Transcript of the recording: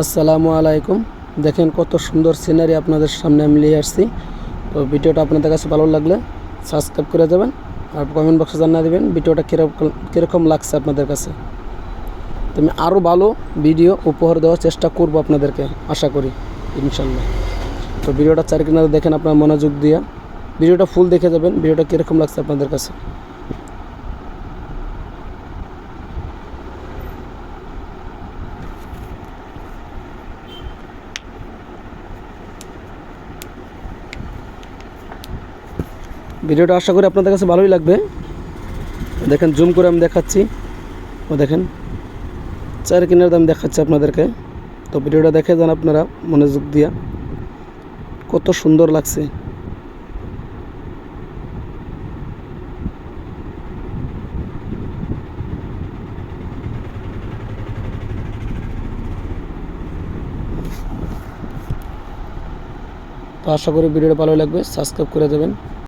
আসসালামু আলাইকুম। দেখেন কত সুন্দর সিনারি আপনাদের সামনে আমি নিয়ে আসছি। তো ভিডিওটা আপনাদের কাছে ভালো লাগলে সাবস্ক্রাইব করে দেবেন আর কমেন্ট বক্সে জানিয়ে দেবেন ভিডিওটা কীরকম কীরকম লাগছে আপনাদের কাছে। তো আমি আরও ভালো ভিডিও উপহার দেওয়ার চেষ্টা করব আপনাদেরকে, আশা করি, ইনশাল্লাহ। তো ভিডিওটা চার কিনারে দেখেন আপনার মনোযোগ দিয়া। ভিডিওটা ফুল দেখে যাবেন, ভিডিওটা কীরকম লাগছে আপনাদের কাছে। ভিডিওটা আশা করি আপনাদের কাছে ভালোই লাগবে। দেখেন, জুম করে আমি দেখাচ্ছি। ও দেখেন, চার কিনার দাম দেখাচ্ছি আপনাদেরকে। তো ভিডিওটা দেখে যান আপনারা মনোযোগ দিয়া। কত সুন্দর লাগছে। তো আশা করি ভিডিওটা ভালো লাগবে। সাবস্ক্রাইব করে দেবেন।